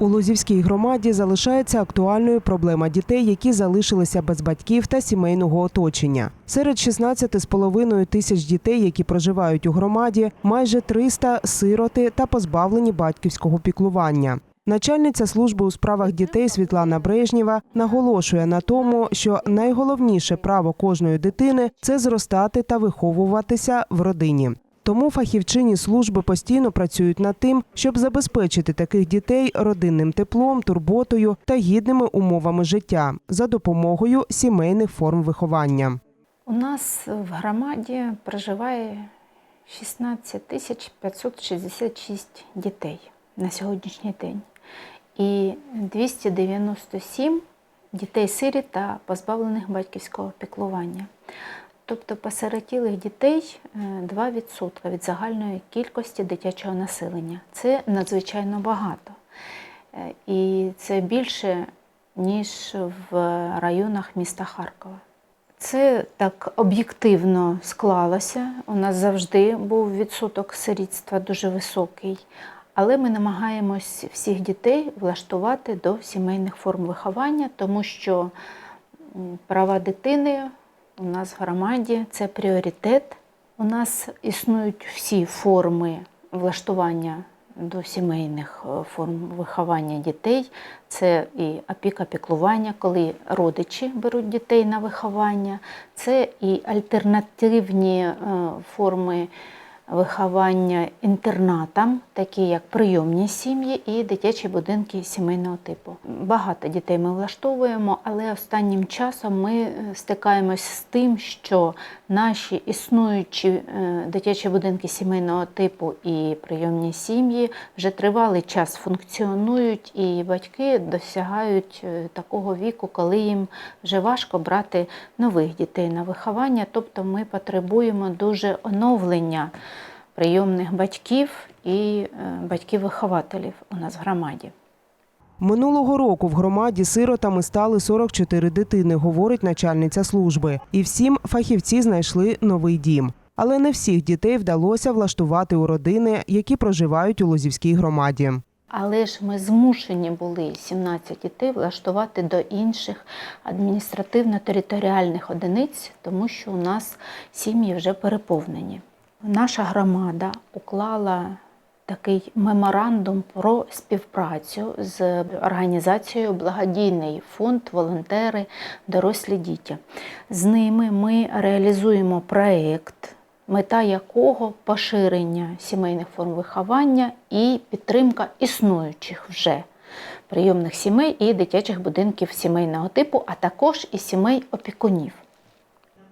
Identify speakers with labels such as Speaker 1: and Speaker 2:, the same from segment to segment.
Speaker 1: У Лозівській громаді залишається актуальною проблема дітей, які залишилися без батьків та сімейного оточення. Серед 16,5 тисяч дітей, які проживають у громаді, майже 300 – сироти та позбавлені батьківського піклування. Начальниця служби у справах дітей Світлана Брежнєва наголошує на тому, що найголовніше право кожної дитини це зростати та виховуватися в родині. Тому фахівчині служби постійно працюють над тим, щоб забезпечити таких дітей родинним теплом, турботою та гідними умовами життя за допомогою сімейних форм виховання.
Speaker 2: У нас в громаді проживає 16 тисяч 566 дітей на сьогоднішній день. І 297 дітей-сиріт та позбавлених батьківського піклування. Тобто посиротілих дітей е, 2% від загальної кількості дитячого населення. Це надзвичайно багато. Е, І це більше, ніж в районах міста Харкова. Це так об'єктивно склалося. У нас завжди був відсоток сирітства дуже високий. Але ми намагаємось всіх дітей влаштувати до сімейних форм виховання, тому що права дитини у нас в громаді це пріоритет. У нас існують всі форми влаштування до сімейних е, форм виховання дітей. Це і опіка піклування, коли родичі беруть дітей на виховання, це і альтернативні е, форми виховання інтернатам, такі як прийомні сім'ї і дитячі будинки сімейного типу. Багато дітей ми влаштовуємо, але останнім часом ми е, стикаємось з тим, що наші існуючі е, дитячі будинки сімейного типу і прийомні сім'ї вже тривалий час функціонують, і батьки досягають е, такого віку, коли їм вже важко брати нових дітей на виховання. Тобто ми потребуємо дуже оновлення прийомних батьків і е, батьків-вихователів у нас в громаді.
Speaker 1: Минулого року в громаді сиротами стали 44 дитини, говорить начальниця служби. І всім фахівці знайшли новий дім. Але не всіх дітей вдалося влаштувати у родини, які проживають у Лозівській громаді.
Speaker 2: Але ж ми змушені були 17 дітей влаштувати до інших адміністративно-територіальних одиниць, тому що у нас сім'ї вже переповнені. Наша громада уклала такий меморандум про співпрацю з організацією Благодійний фонд Волонтери дорослі діти. З ними ми реалізуємо проєкт, мета якого поширення сімейних форм виховання і підтримка існуючих вже прийомних сімей і дитячих будинків сімейного типу, а також і сімей опікунів.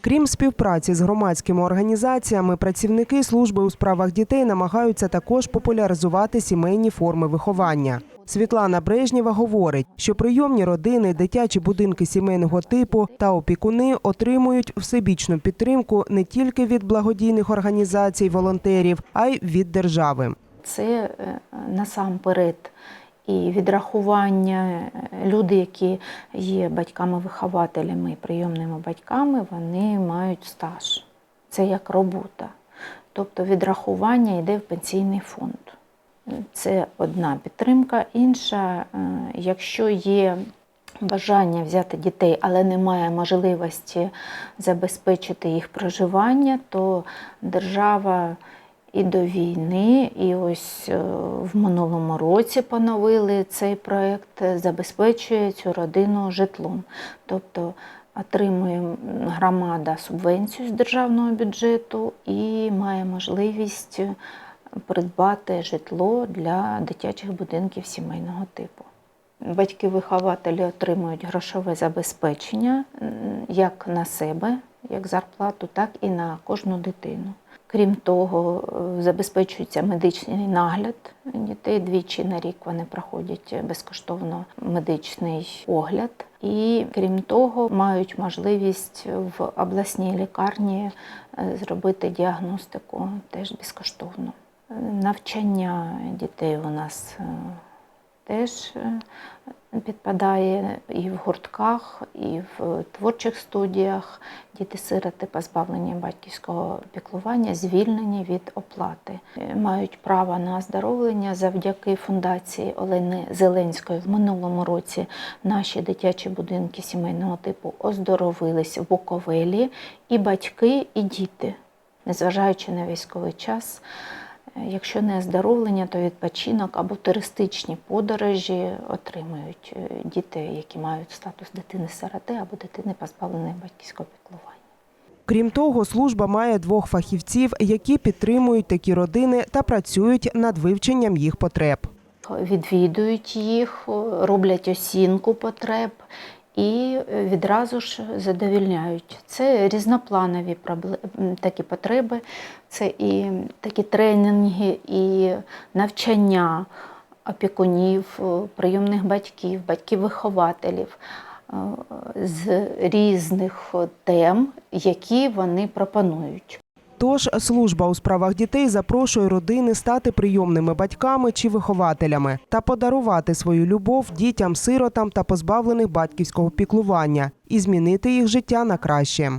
Speaker 1: Крім співпраці з громадськими організаціями, працівники служби у справах дітей намагаються також популяризувати сімейні форми виховання. Світлана Брежнєва говорить, що прийомні родини, дитячі будинки сімейного типу та опікуни отримують всебічну підтримку не тільки від благодійних організацій, волонтерів, а й від держави.
Speaker 2: це е, насамперед і відрахування. Люди, які є батьками-вихователями прийомними батьками, вони мають стаж. Це як робота. Тобто відрахування йде в пенсійний фонд. Це одна підтримка. Інша, е, якщо є бажання взяти дітей, але немає можливості забезпечити їх проживання, то держава і до війни, і ось е, в минулому році поновили цей проєкт, е, забезпечує цю родину житлом. Тобто отримує громада субвенцію з державного бюджету і має можливість придбати житло для дитячих будинків сімейного типу. Батьки-вихователі отримують грошове забезпечення як на себе, як зарплату, так і на кожну дитину. Крім того, е, забезпечується медичний нагляд дітей. Двічі на рік вони проходять безкоштовно медичний огляд. І крім того, мають можливість в обласній лікарні е, зробити діагностику теж безкоштовно. Навчання дітей у нас е, теж е, підпадає і в гуртках, і в творчих студіях. Діти-сироти позбавлені батьківського піклування, звільнені від оплати. Е, Мають право на оздоровлення завдяки фундації Олени Зеленської. В минулому році наші дитячі будинки сімейного типу оздоровились в Буковелі і батьки, і діти, незважаючи на військовий час. Якщо не оздоровлення, то відпочинок або туристичні подорожі отримують е, діти, які мають статус дитини-сироти або дитини позбавленої батьківського піклування.
Speaker 1: Крім того, служба має двох фахівців, які підтримують такі родини та працюють над вивченням їх потреб.
Speaker 2: Відвідують їх, роблять оцінку потреб і відразу ж задовільняють. Це різнопланові такі потреби, це і такі тренінги, і навчання опікунів, е, прийомних батьків, батьків-вихователів е, з різних тем, які вони пропонують.
Speaker 1: Тож служба у справах дітей запрошує родини стати прийомними батьками чи вихователями та подарувати свою любов дітям, сиротам та позбавлених батьківського піклування і змінити їх життя на краще.